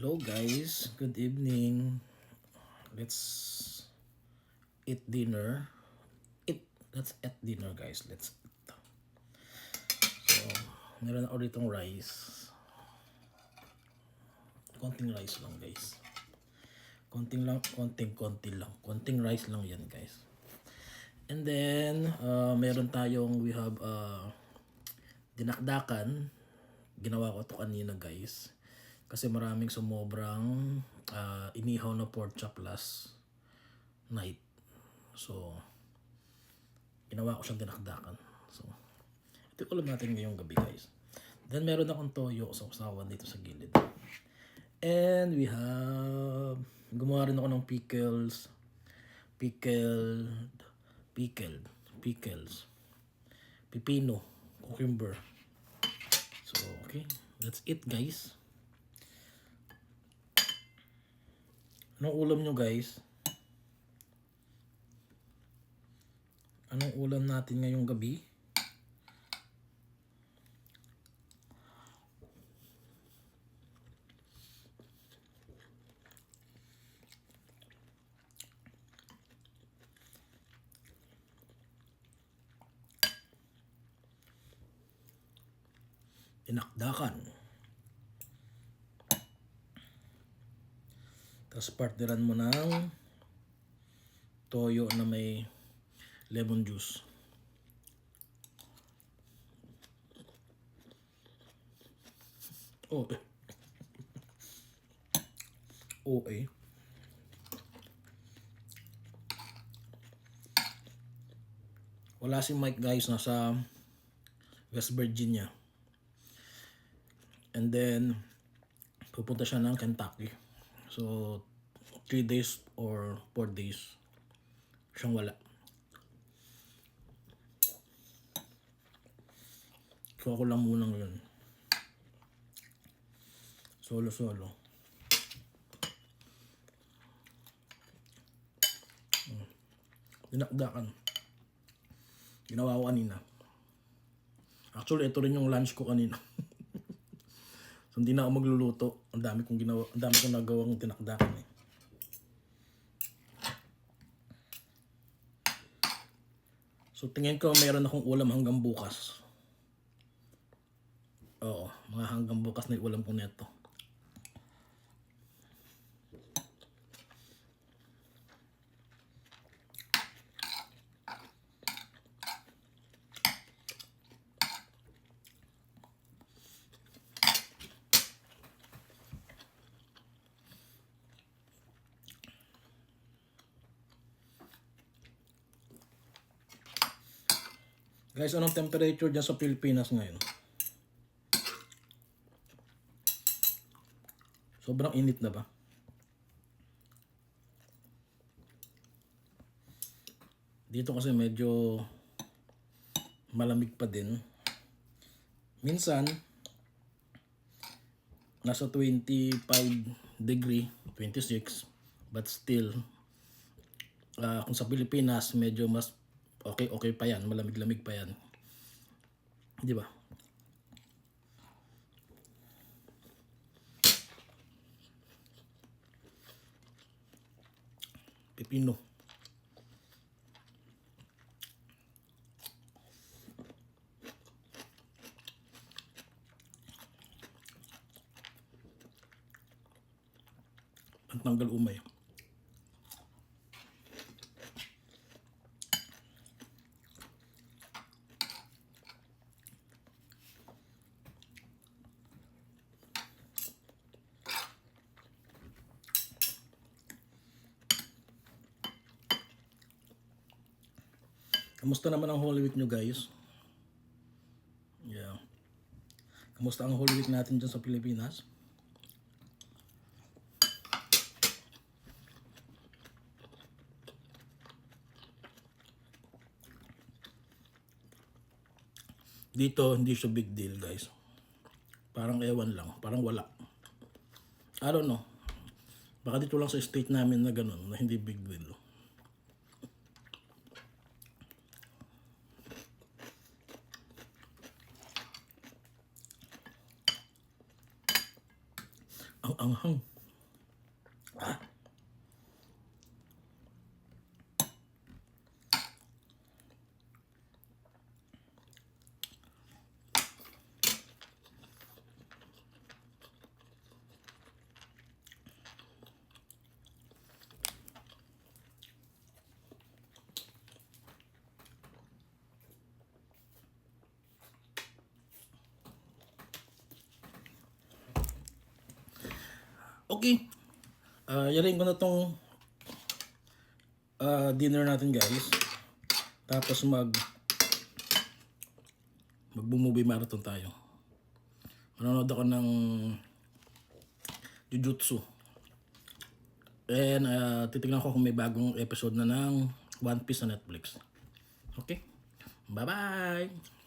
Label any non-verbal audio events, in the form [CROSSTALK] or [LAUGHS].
Hello guys, good evening. Let's eat dinner. Eat, let's eat dinner guys. Let's eat. So, meron ako ditong rice. Konting rice lang guys. Konting lang, konting konti lang. Konting rice lang yan guys. And then, uh, meron tayong, we have uh, dinakdakan. Ginawa ko to kanina guys. Kasi maraming sumobrang uh, inihaw na pork chop last night. So, ginawa ko siyang dinakdakan. So, ito ulam natin ngayong gabi guys. Then meron akong toyo sa usawan dito sa gilid. And we have, gumawa rin ako ng pickles, pickled, pickled, pickles, pipino, cucumber. So, okay. That's it guys. Anong ulam nyo guys? Anong ulam natin ngayong gabi? Tinakdakan. Tapos partneran mo ng toyo na may lemon juice. Oh, eh. Oh, eh. Wala si Mike guys, nasa West Virginia. And then, pupunta siya ng Kentucky. So, 3 days or 4 days siyang wala. So, ako lang muna ngayon. Solo-solo. Hmm. Dinakdakan. Ginawa ko kanina. Actually, ito rin yung lunch ko kanina. [LAUGHS] So, hindi na ako magluluto. Ang dami kong ginawa, ang dami kong nagawang tinakdakan eh. So, tingin ko mayroon akong ulam hanggang bukas. Oo, mga hanggang bukas na ulam ko neto. Guys, anong temperature dyan sa Pilipinas ngayon? Sobrang init na ba? Dito kasi medyo malamig pa din. Minsan, nasa 25 degree, 26, but still, ah, kung sa Pilipinas, medyo mas okay okay pa yan, malamig-lamig pa yan. Di ba? Pipino. Ang tanggal umay. Kamusta naman ang Holy Week nyo guys? Yeah. Kamusta ang Holy Week natin dyan sa Pilipinas? Dito, hindi siya big deal guys. Parang ewan lang. Parang wala. I don't know. Baka dito lang sa state namin na ganun, na hindi big deal. ang anghang. Okay. Uh, yarin ko na tong uh, dinner natin guys. Tapos mag magbo-movie marathon tayo. Manonood ako ng Jujutsu. And uh, titignan ko kung may bagong episode na ng One Piece sa Netflix. Okay? Bye-bye!